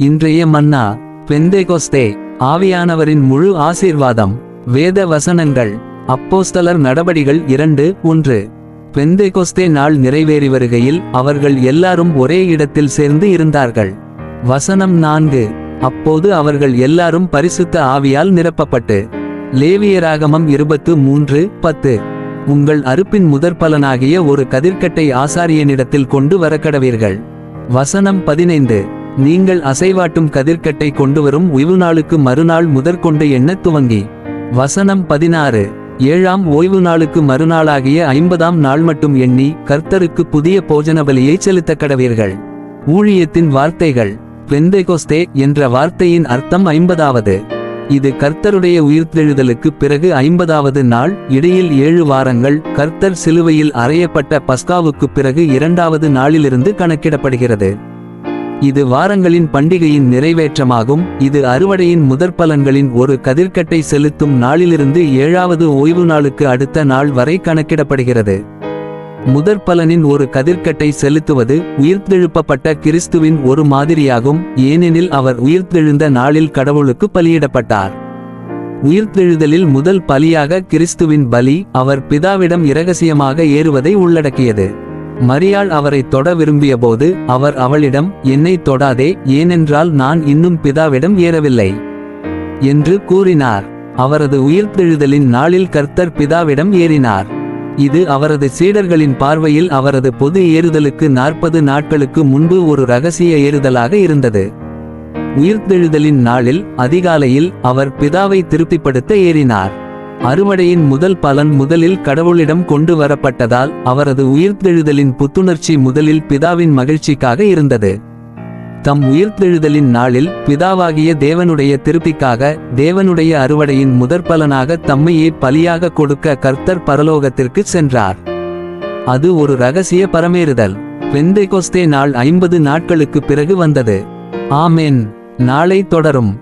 இன்றைய மன்னா பெந்தேகோஸ்தே ஆவியானவரின் முழு ஆசீர்வாதம் வேத வசனங்கள் அப்போஸ்தலர் நடபடிகள் இரண்டு ஒன்று. பெந்தேகோஸ்தே நாள் நிறைவேறி வருகையில் அவர்கள் எல்லாரும் ஒரே இடத்தில் சேர்ந்து இருந்தார்கள். வசனம் நான்கு. அப்போது அவர்கள் எல்லாரும் பரிசுத்த ஆவியால் நிரப்பப்பட்டு. லேவியராகமம் இருபத்து மூன்று பத்து. உங்கள் அறுப்பின் முதற்பலனாகிய ஒரு கதிர்க்கட்டை ஆசாரியனிடத்தில் கொண்டு வரக்கடவீர்கள். வசனம் பதினைந்து. நீங்கள் அசைவாட்டும் கதிர்க்கட்டை கொண்டுவரும் ஓய்வு நாளுக்கு மறுநாள் முதற்கொண்டு எண்ண துவங்கி. வசனம் பதினாறு. ஏழாம் ஓய்வு நாளுக்கு மறுநாளாகிய ஐம்பதாம் நாள் மட்டும் எண்ணி கர்த்தருக்கு புதிய போஜன பலியை செலுத்த கடவீர்கள். ஊழியத்தின் வார்த்தைகள். பெந்தைகொஸ்தே என்ற வார்த்தையின் அர்த்தம் ஐம்பதாவது. இது கர்த்தருடைய உயிர்த்தெழுதலுக்கு பிறகு ஐம்பதாவது நாள் இடையில் ஏழு வாரங்கள் கர்த்தர் சிலுவையில் அறையப்பட்ட பஸ்காவுக்குப் பிறகு இரண்டாவது நாளிலிருந்து கணக்கிடப்படுகிறது. இது வாரங்களின் பண்டிகையின் நிறைவேற்றமாகும். இது அறுவடையின் முதற்பலன்களின் ஒரு கதிர்க்கட்டை செலுத்தும் நாளிலிருந்து ஏழாவது ஓய்வு நாளுக்கு அடுத்த நாள் வரை கணக்கிடப்படுகிறது. முதற்பலனின் ஒரு கதிர்க்கட்டை செலுத்துவது உயிர்த்தெழுப்பப்பட்ட கிறிஸ்துவின் ஒரு மாதிரியாகும். ஏனெனில் அவர் உயிர்த்தெழுந்த நாளில் கடவுளுக்கு பலியிடப்பட்டார். உயிர்த்தெழுதலில் முதல் பலியாக கிறிஸ்துவின் பலி அவர் பிதாவிடம் இரகசியமாக ஏறுவதை உள்ளடக்கியது. மரியாள் அவரை தொட விரும்பியபோது அவர் அவளிடம் என்னை தொடாதே ஏனென்றால் நான் இன்னும் பிதாவிடம் ஏறவில்லை என்று கூறினார். அவரது உயிர்த்தெழுதலின் நாளில் கர்த்தர் பிதாவிடம் ஏறினார். இது அவரது சீடர்களின் பார்வையில் அவரது பொது ஏறுதலுக்கு நாற்பது நாட்களுக்கு முன்பு ஒரு ரகசிய ஏறுதலாக இருந்தது. உயிர்த்தெழுதலின் நாளில் அதிகாலையில் அவர் பிதாவை திருப்திப்படுத்த ஏறினார். அறுவடையின் முதல் பலன் முதலில் கடவுளிடம் கொண்டு வரப்பட்டதால் அவரது உயிர்த்தெழுதலின் புத்துணர்ச்சி முதலில் பிதாவின் மகிழ்ச்சிக்காக இருந்தது. தம் உயிர்த்தெழுதலின் நாளில் பிதாவாகிய தேவனுடைய திருப்பிக்காக தேவனுடைய அறுவடையின் முதற்பலனாக தம்மையே பலியாக கொடுக்க கர்த்தர் பரலோகத்திற்கு சென்றார். அது ஒரு ரகசிய பரமேறுதல். பெந்தைகொஸ்தே நாள் ஐம்பது நாட்களுக்கு பிறகு வந்தது. ஆமேன். நாளை தொடரும்.